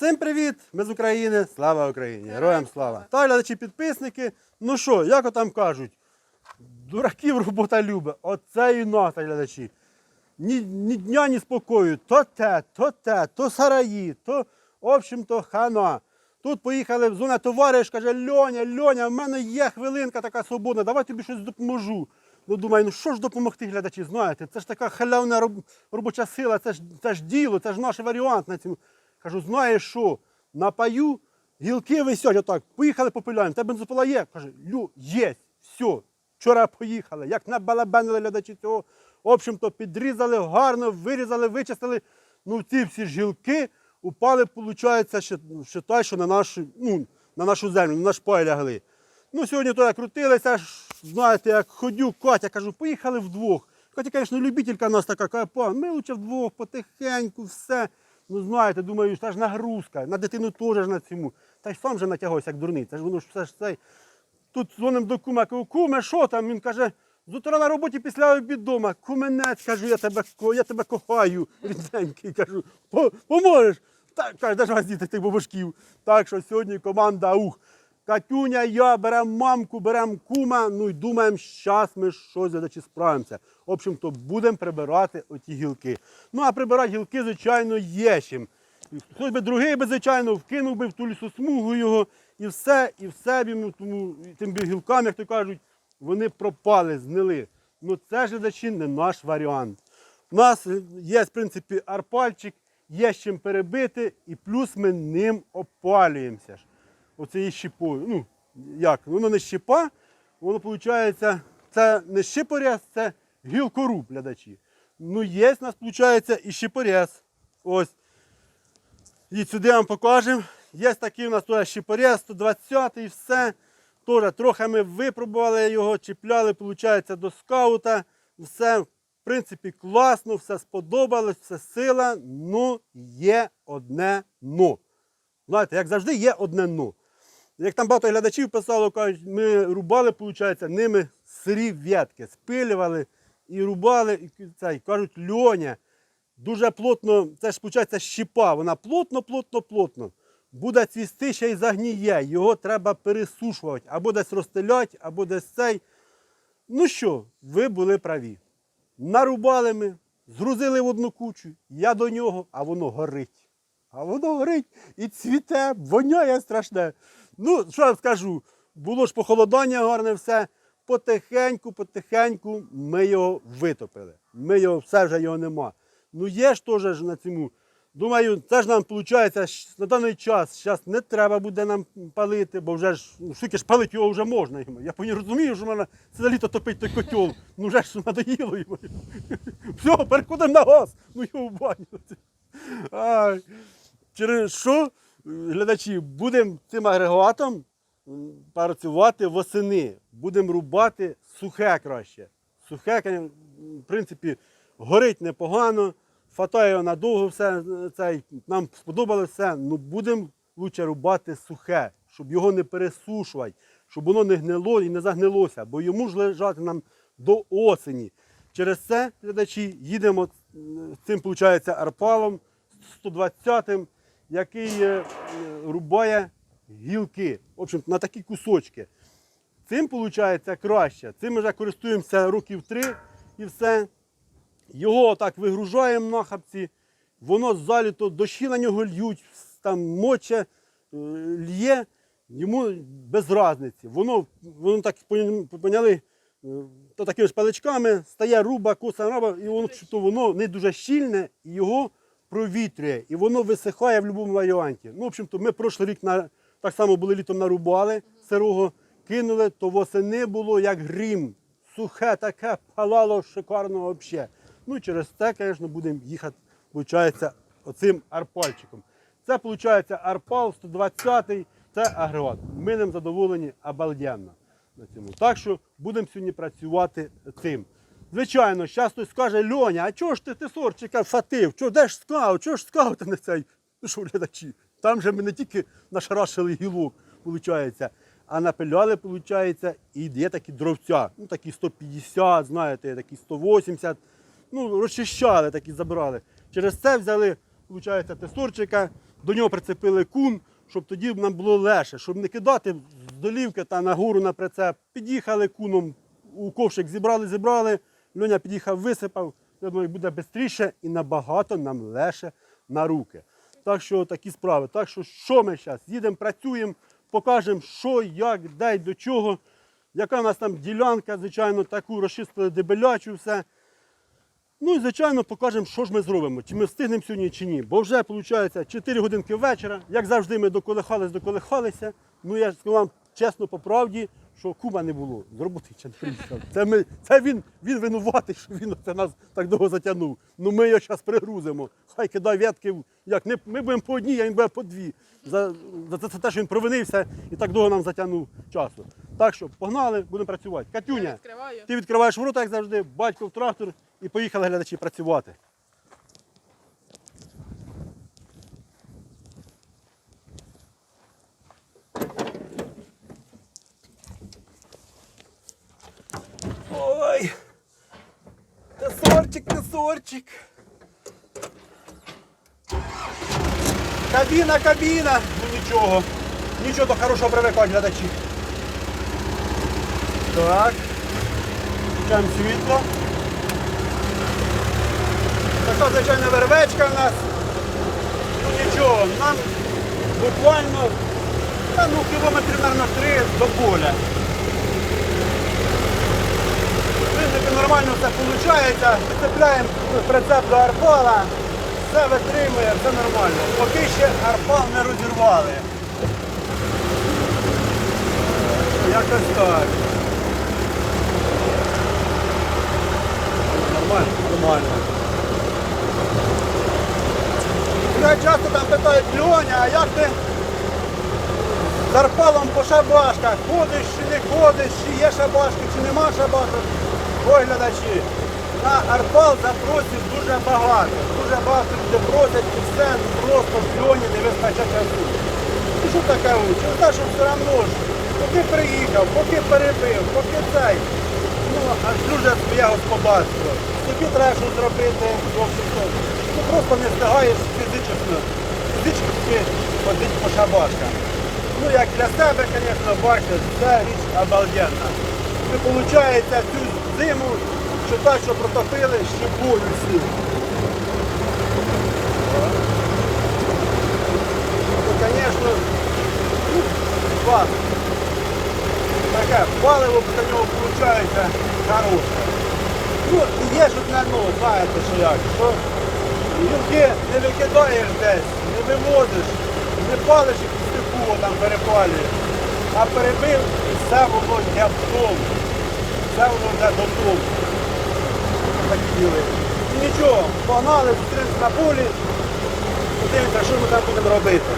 Всім привіт! Ми з України. Слава Україні! Героям слава! Та глядачі підписники. Ну що, як там кажуть, дураків робота любить. Оце і нас, глядачі. Ні, ні дня, ні спокою. То те, то те, то сараї, то, в общем-то, хана. Тут поїхали в зону товариш, каже, Льоня, Льоня, в мене є хвилинка така свободна, давай тобі щось допоможу. Ну, думаю, ну що ж допомогти, глядачі, знаєте, це ж така халявна робоча сила, це ж, це ж діло, це ж наш варіант на цьому. Кажу, знаєш що, напаю, гілки висять отак, поїхали попиляємо, тебе бензопила є? Каже, Лю, є, все, вчора поїхали, як набалабанили глядачі цього. В общем-то, підрізали гарно, вирізали, вичистили. Ну, ці всі ж гілки упали, виходить, ще, считай, що на нашу, ну, на нашу землю, на наш пай лягли. Ну, сьогодні туди крутилися, ж, знаєте, як ходю, Катя, кажу, поїхали вдвох. Катя, звісно, любителька у нас така, каже, пан, ми лучше вдвох, потихеньку, все. Ну, знаєте, думаю, це ж нагрузка, на дитину теж на цьому. Та й сам же натягався, як дурний. Це ж воно ж все ж цей. Тут дзвоним до кума, кажу, куме, що там? Він каже, з утра на роботі після обід дома. Куменець, кажу, я тебе, я тебе кохаю, рідненький, кажу, поможеш? Так, каже, де ж вас діти тих бабушків. Так що сьогодні команда ух. Катюня, я беремо мамку, беремо кума, ну і думаємо, зараз ми щось глядачі справимося. В общем-то, будемо прибирати оті гілки. Ну, а прибирати гілки, звичайно, є чим. Хтось би другий би, звичайно, вкинув би в ту лісосмугу його і все, і все б тому, тим гілкам, як то кажуть, вони пропали, знили. Ну це ж глядачі не наш варіант. У нас є, в принципі, арпальчик, є з чим перебити, і плюс ми ним опалюємося. Оцією щепою. Ну, як? Воно не щепа, воно виходить, це не щепорез, це гілкоруб, глядачі. Ну, є в нас, виходить, і щепорез. Ось. І сюди вам покажемо. Є такий у нас теж щепорез, 120 і все. Теж трохи ми випробували його, чіпляли, виходить, до скаута. Все, в принципі, класно, все сподобалось, все сила. Ну, є одне но. Знаєте, як завжди, є одне но. Як там багато глядачів писало, кажуть, ми рубали, виходить, ними сирі ветки, спилювали і рубали, і цей, кажуть, льоня. Дуже плотно, це ж виходить щепа, вона плотно, плотно, плотно. Буде цвісти ще й загніє, його треба пересушувати, або десь розстеляти, або десь цей. Ну що, ви були праві. Нарубали ми, згрузили в одну кучу, я до нього, а воно горить. А воно горить і цвіте, воняє страшне. Ну, що я скажу, було ж похолодання гарне все. Потихеньку, потихеньку ми його витопили. Ми його, все вже його нема. Ну є ж теж на цьому. Думаю, це ж нам виходить на даний час. Зараз не треба буде нам палити, бо вже ж ну, скільки ж палити його вже можна. Я не розумію, що мене це літо топить той котел. Ну вже ж надоїло йому. Все, переходимо на газ. Ну його в баню. Через що, глядачі, будемо цим агрегатом працювати восени. Будемо рубати сухе краще. Сухе, в принципі, горить непогано, фатає надовго все. е, Цей, нам сподобалося все. Ну будемо лучше рубати сухе, щоб його не пересушувати, щоб воно не гнило і не загнилося, бо йому ж лежати нам до осені. Через це, глядачі, їдемо цим, виходить, арпалом 120-м, який е, рубає гілки. В общем, на такі кусочки. Цим виходить краще. Цим ми вже користуємося років три і все. Його отак вигружаємо на хапці, воно заліто, дощі на нього льють, там моче, е, лє, йому без різниці. Воно, воно так поняли, е, то такими ж паличками стає руба, коса раба, і воно, що то воно не дуже щільне, і його провітрює, і воно висихає в будь-якому варіанті. Ну, в общем-то, ми прошлий рік на, так само були літом нарубали сирого, кинули, то восени було як грім. Сухе таке палало шикарно взагалі. Ну через це, звісно, будемо їхати, виходить, оцим арпальчиком. Це, виходить, арпал 120-й, це агрегат. Ми ним задоволені обалденно на цьому. Так що будемо сьогодні працювати цим. Звичайно, зараз хтось скаже, Льоня, а чого ж ти тесорчика фатив? Чого, де ж скаут? Чого ж скаут не цей? Ну що, глядачі, там же ми не тільки нашарашили гілок, виходить, а напиляли, виходить, і є такі дровця. Ну, такі 150, знаєте, такі 180. Ну, розчищали, такі забрали. Через це взяли, виходить, тесорчика, до нього прицепили кун, щоб тоді нам було легше, щоб не кидати з долівки та на гору на прицеп. Під'їхали куном, у ковшик зібрали, зібрали. Льоня під'їхав, висипав. Я думаю, буде швидше і набагато нам легше на руки. Так що такі справи. Так що що ми зараз? Їдемо, працюємо, покажемо, що, як, де й до чого. Яка в нас там ділянка, звичайно, таку розчистили дебелячу, все. Ну і звичайно покажемо, що ж ми зробимо, чи ми встигнемо сьогодні, чи ні. Бо вже виходить 4 годинки вечора. Як завжди, ми доколихались, доколихалися. Ну я ж вам чесно по правді, що куба не було. З роботи ще не приїхав. Це, ми, це він, він винуватий, що він це нас так довго затягнув. Ну ми його зараз пригрузимо. Хай кидай ветки. Як не, ми будемо по одній, а він буде по дві. За, за, за те, що він провинився і так довго нам затягнув часу. Так що погнали, будемо працювати. Катюня. Ти відкриваєш ворота, як завжди, батько в трактор і поїхали глядачі працювати. Ой! Тесорчик, тесорчик. Кабіна, кабіна. Ну нічого. Нічого до хорошого привикають глядачі. Так. Включаємо світло. Така звичайна вервечка в нас. Ну нічого, нам буквально та, ну, кілометрів, мабуть, три до поля. Принципі, нормально все виходить. Підцепляємо прицеп до арпала, все витримує, все нормально. Поки ще арпал не розірвали. Якось так. Нормально, нормально. Часто там питають, Льоня, а як ти з арпалом по шабашках? Ходиш чи не ходиш, чи є шабашки, чи нема шабашок? Ой, глядачі, на арпал запросів дуже багато. Дуже багато люди просять і все просто в льоні не вистачає часу. І що таке лучше? Ну, те, що все одно ж, поки приїхав, поки перебив, поки цей. Ну, аж дуже своє господарство. Тобі треба щось зробити, зовсім. Ну просто не встигаєш фізично, фізично ходити по шабашках. Ну як для себе, звісно, бачите, це річ обалденна. І виходить цю зиму, що так, що протопили щепою всі. Ну, звісно. Таке паливо після нього виходить хороше. Ну, і є ж одне ну, знаєте, що як, що гілки не викидаєш десь, не вивозиш, не палиш їх у степу, там перепалюєш, а перебив і все воно йде йде додому. Такі діли. І нічого, погнали, зустрінемося на полі, подивимося, що ми там будемо робити.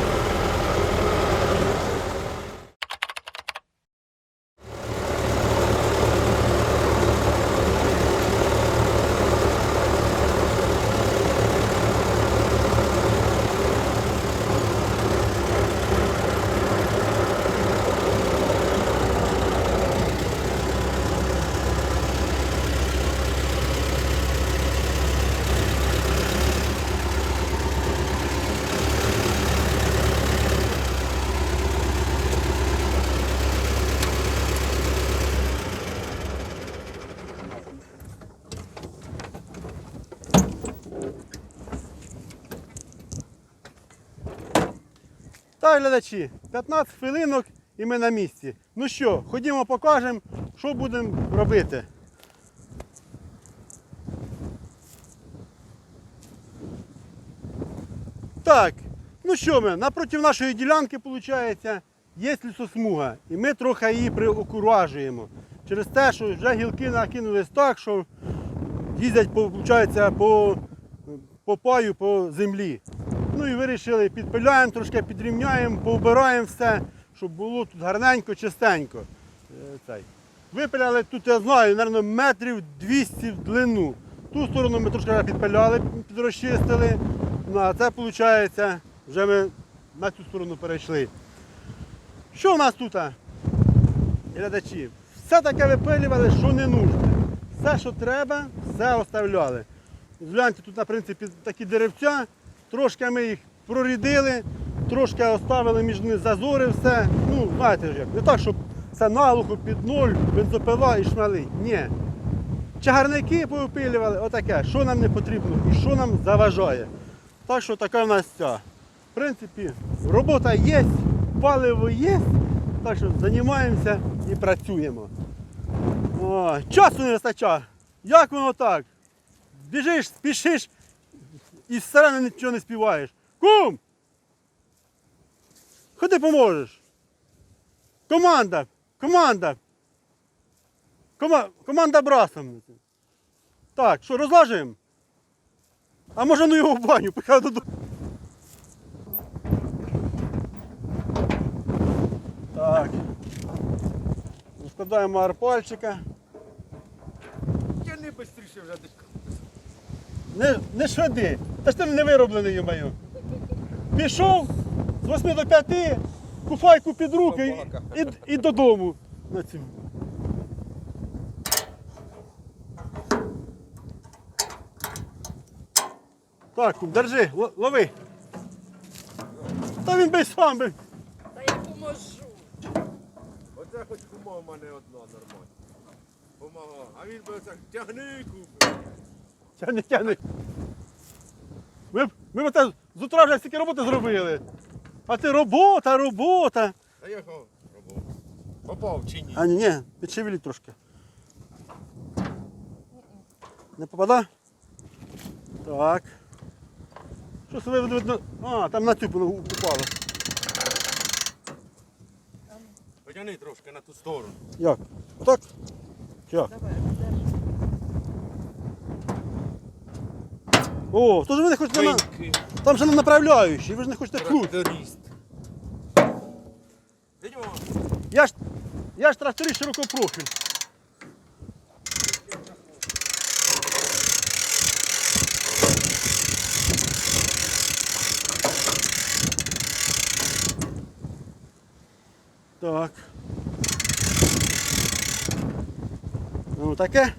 Так, глядачі, 15 хвилинок і ми на місці. Ну що, ходімо покажемо, що будемо робити. Так, ну що ми, напроти нашої ділянки, виходить, є лісосмуга. І ми трохи її приокуражуємо. Через те, що вже гілки накинулись так, що їздять виходить, по, по паю, по землі. Ну і вирішили, підпиляємо, трошки підрівняємо, повбираємо все, щоб було тут гарненько, чистенько. Е. Випиляли тут, я знаю, мабуть, метрів 200 в длину. Ту сторону ми трошки підпиляли, підрозчистили. Ну, а це, виходить, вже ми на цю сторону перейшли. Що в нас тут? Глядачі, все таке випилювали, що не нужне. Все, що треба, все оставляли. Гляньте, тут, на принципі, такі деревця, трошки ми їх прорідили, трошки оставили між ними зазори, все. Ну, знаєте ж як, не так, щоб все наглухо під ноль, бензопила і шмали. Ні. Чагарники повипилювали, отаке, що нам не потрібно і що нам заважає. Так що така в нас ця. В принципі, робота є, паливо є, так що займаємося і працюємо. О, часу не вистачає. Як воно так? Біжиш, спішиш і все одно нічого не співаєш. Кум! Ходи поможеш. Команда! Команда! Кома... Команда брасом. Так, що, розлажуємо? А може ну його в баню, поки додому. Так. Складаємо арпальчика. Я не швидше вже десь. Не, не швиди. Та ж ти не вироблений, йомаю. Пішов з 8 до 5, куфайку під руки і, і, і додому. На цю. Так, кум, держи, лови. Та він би й сам би. Та я поможу. Оце хоч кума в мене одна нормальна. Помага. А він би оце тягни купив. Тягни, тягни. Ми, б- ми б те з утра вже стільки роботи зробили. А ти робота, робота. А я його робив. Попав чи ні? А ні, ні, підшевелі трошки. Не попада? Так. Щось ви видно. А, там на цю упало. Потягни трошки на ту сторону. Як? Отак? Як? Давай, держи. О, то ж ви не хочете на. Пеньки. Там же на направляючий, ви ж не хочете крут. Тракторист. Йдемо. Я ж. Я ж тракторист широкопрофіль. Так. Ну таке.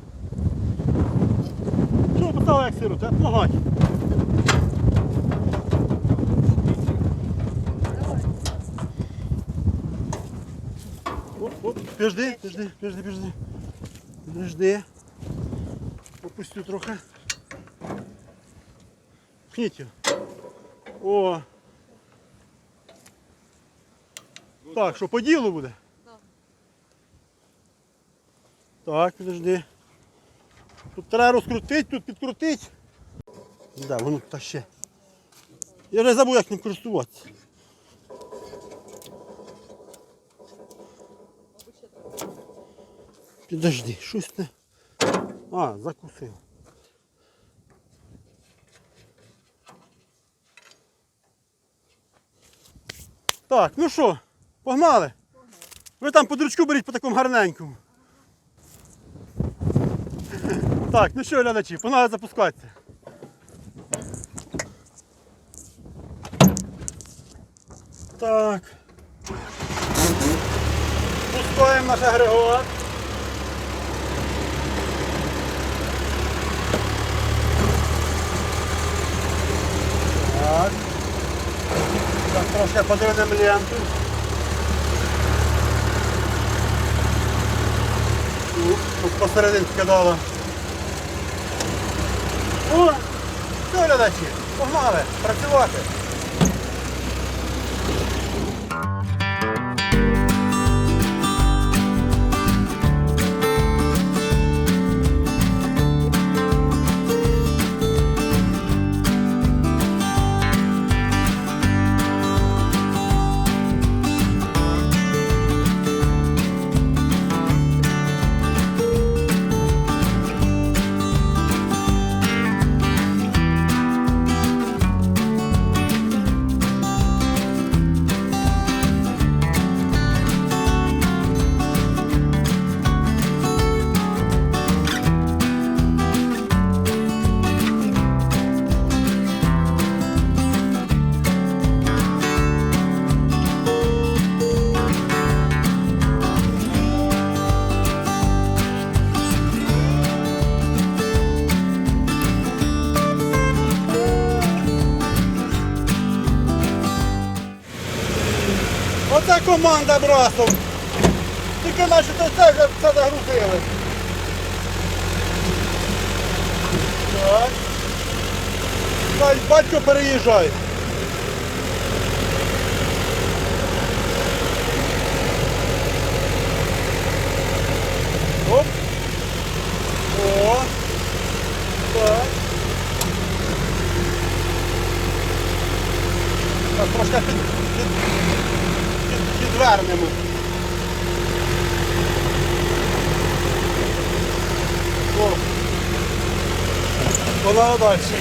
Поставив як сиру? Це помагай. Оп, оп, підожди, підожди, підожди, підожди. Підожди. Опустю трохи. Пхніть його. О. Так, що по ділу буде? Так, підожди. Тут треба розкрутити, тут підкрутити. Да, воно та ще. Я вже забув, як ним користуватися. Підожди, щось не. А, закусив. Так, ну що, погнали? Ви там по дрючку беріть по такому гарненькому. Так, ну що, глядачі, погнали запускатися. Так. Пускаємо наш агрегат. Так. Так, трошки подивимо ленту. Тут, тут посерединці кидала. О! Все, глядачі, погнали, працювати. Команда брасом. Тільки наші то це все загрузили. Так. Батько переїжджай. Оп. О. Так. Так, трошки під, під, під, підвернемо. О. Вона далі.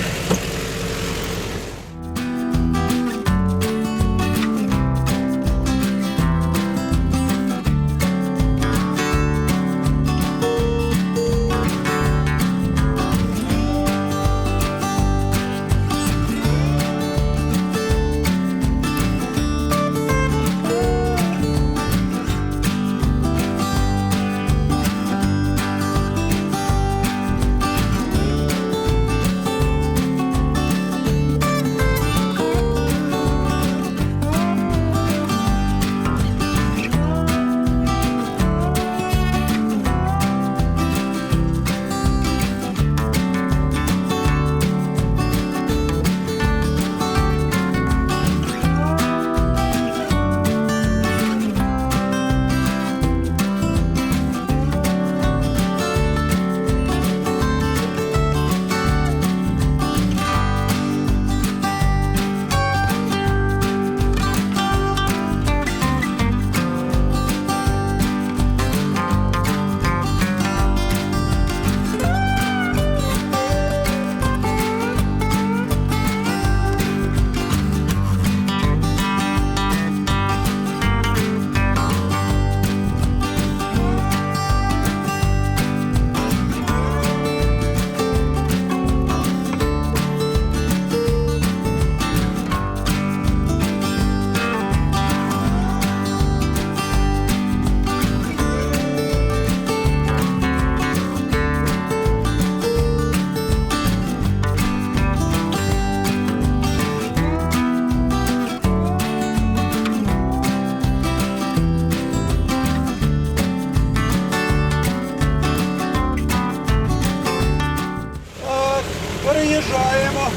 Переїжджаємо.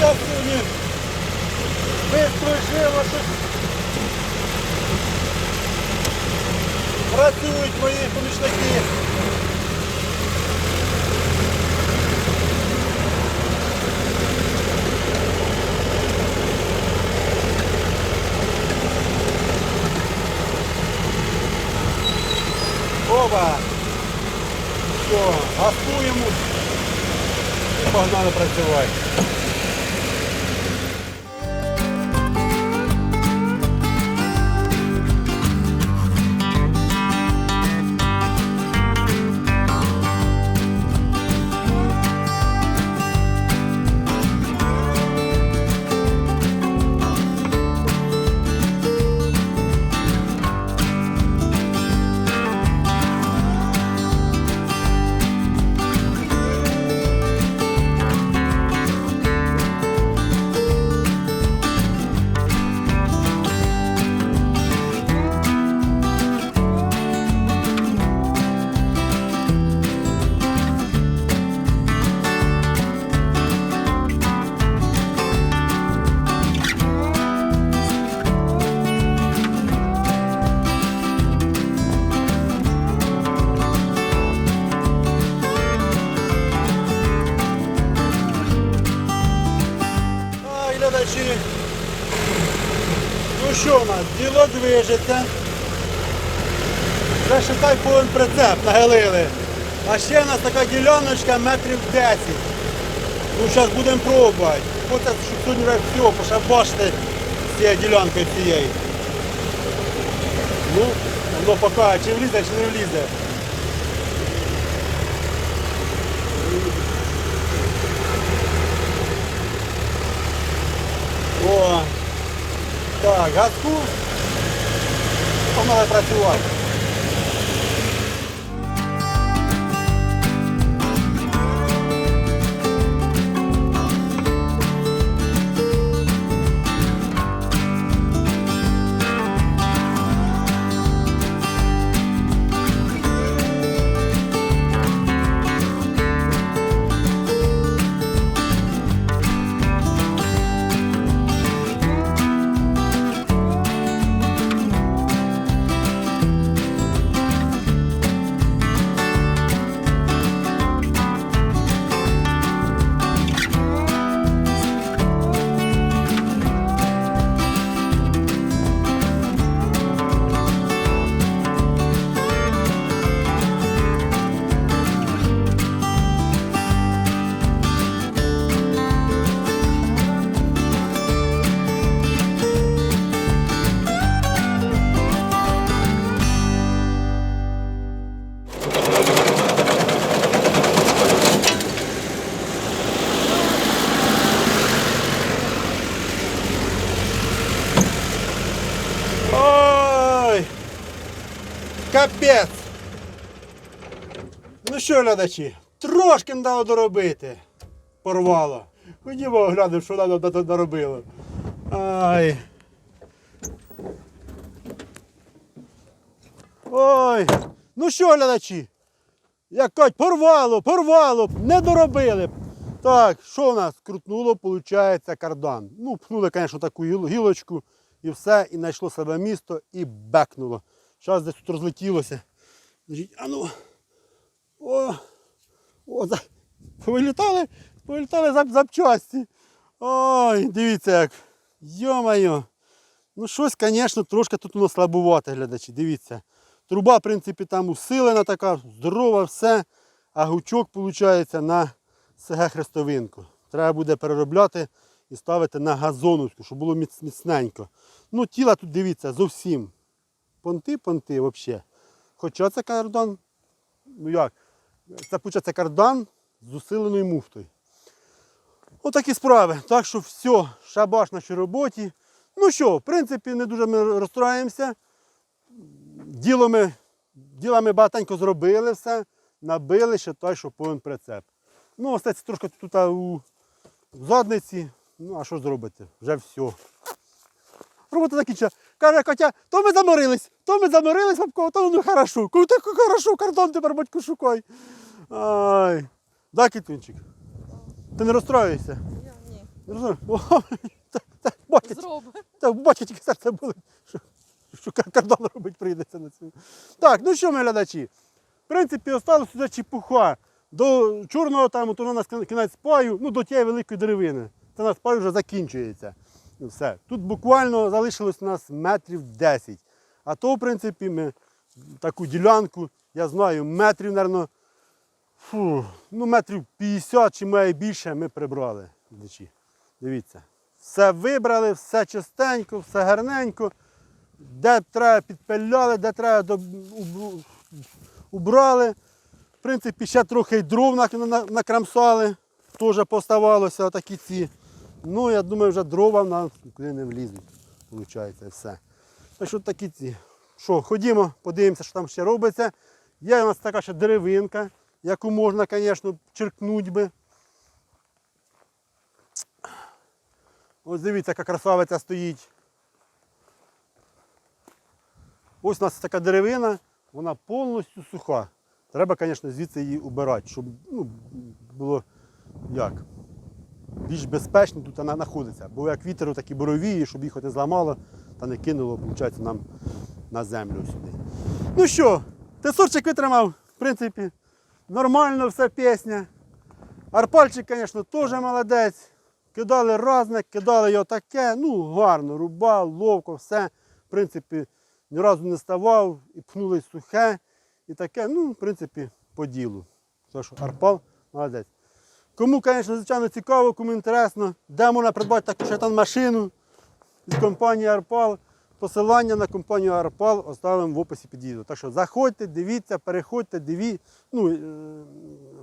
Зараз сьогодні швидко і живо щось. Працюють мої помічники. Оба! Все, газуємо і погнали працювати. Діло движеться. Вже шукай повен прицеп нагелили. А ще у нас така діляночка метрів 10. Ну зараз будемо пробувати. Хочеться, щоб сьогодні вже все пошабашити з цією ділянкою цією. Ну, воно поки чи влізе, чи не влізе. О, так, газку. Погнали працювати. Капець! Ну що, глядачі, трошки дало доробити. Порвало. Ходімо оглянемо, що до- доробило. Ай. Ой. Ну що, глядачі? Як кажуть, порвало, порвало, не доробили. Так, що в нас? Крутнуло, виходить, кардан. Ну, пхнули, звісно, таку гілочку і все, і знайшло себе місто і бекнуло. Зараз десь тут розлетілося. А ну. О, о, за... повилітали, повилітали зап... запчасті. Ой, дивіться як. Йо-моє. Ну щось, звісно, трошки тут воно слабувати, глядачі. Дивіться. Труба, в принципі, там усилена така, здорова, все. А гучок, виходить, на СГ хрестовинку. Треба буде переробляти і ставити на газоновську, щоб було міцненько. Ну, тіла тут дивіться, зовсім. Понти, понти взагалі. Хоча це кардан, ну як, це виходить кардан з усиленою муфтою. Отакі справи. Так що все, шабаш на нашій роботі. Ну що, в принципі, не дуже ми розстраємося. Діло ми, діла ми багатенько зробили все, набили ще той, що повен прицеп. Ну, остається трошки тут у задниці. Ну, а що зробити? Вже все. Робота закінчена. Каже Катя, то ми заморились, то ми заморились, Бабко, то ну хорошо. Кажу, так хорошо, картон тепер батько шукай. Ай. Да, кітунчик? Ти не розстроюєшся? Я ні. Не розстроюєшся? Батя тільки серце болить, що, кардон робити прийдеться на цьому. Так, ну що, ми глядачі? В принципі, осталось сюди чепуха. До чорного там, то у нас кінець паю, ну до тієї великої деревини. Це у нас пай вже закінчується. Все. Тут буквально залишилось у нас метрів 10. А то, в принципі, ми таку ділянку, я знаю, метрів, мабуть, фу, ну, метрів 50 чи має більше ми прибрали. Дивіться. Все вибрали, все чистенько, все гарненько. Де треба підпиляли, де треба до- убрали. В принципі, ще трохи дров на- на- накрамсали, теж поставалося такі ці. Ну, я думаю, вже дрова в нас нікуди не влізуть. Виходить, все. Так що такі ці. Що, ходімо, подивимося, що там ще робиться. Є у нас така ще деревинка, яку можна, звісно, черкнути би. Ось дивіться, яка красавиця стоїть. Ось у нас така деревина, вона повністю суха. Треба, звісно, звідси її убирати, щоб ну, було як? Більш безпечно тут вона знаходиться. Бо як вітер, такі боровії, щоб їх не зламало та не кинуло, виходить, нам на землю сюди. Ну що, тесорчик витримав, в принципі, нормально все пісня. Арпальчик, звісно, теж молодець. Кидали разне, кидали його таке, ну гарно, рубав, ловко, все. В принципі, ні разу не ставав, і пхнули сухе, і таке, ну, в принципі, по ділу. Так що Арпал молодець. Кому, звісно, звичайно цікаво, кому інтересно, де можна придбати таку шайтан машину від компанії Арпал. Посилання на компанію Арпал оставимо в описі під відео. Так що заходьте, дивіться, переходьте, диві... ну, е,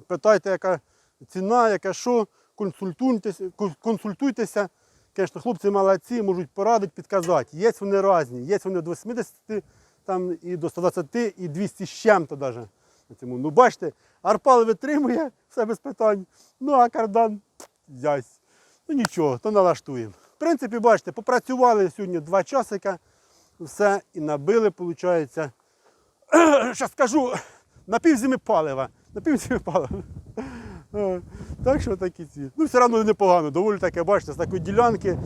питайте, яка ціна, яка що, консультуйтеся, консультуйтеся. Звісно, хлопці молодці, можуть порадити, підказати. Є вони різні, є вони до 80 там, і до 120, і 200 з чим-то навіть. Ну, бачите, Арпал витримує, все без питань. Ну, а кардан зясь. Ну нічого, то налаштуємо. В принципі, бачите, попрацювали сьогодні два часика, все, і набили, виходить. Зараз скажу, на півзими палива. На півзими палива. Е, Так що такі ці. Ну, все одно непогано, доволі таке, бачите, з такої ділянки.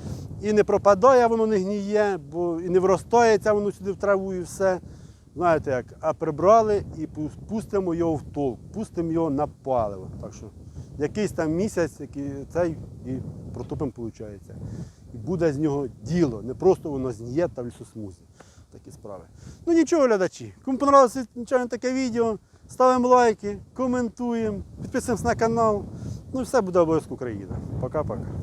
І не пропадає, воно не гніє, бо і не вростається воно сюди в траву і все. Знаєте як, а прибрали і пустимо його в толк, пустимо його на паливо. Так що якийсь там місяць, який цей і протопимо, виходить. І буде з нього діло, не просто воно зніє та в лісосмузі. Такі справи. Ну нічого, глядачі. Кому понравилося таке відео, ставимо лайки, коментуємо, підписуємося на канал. Ну і все буде обов'язково Україна. Пока-пока.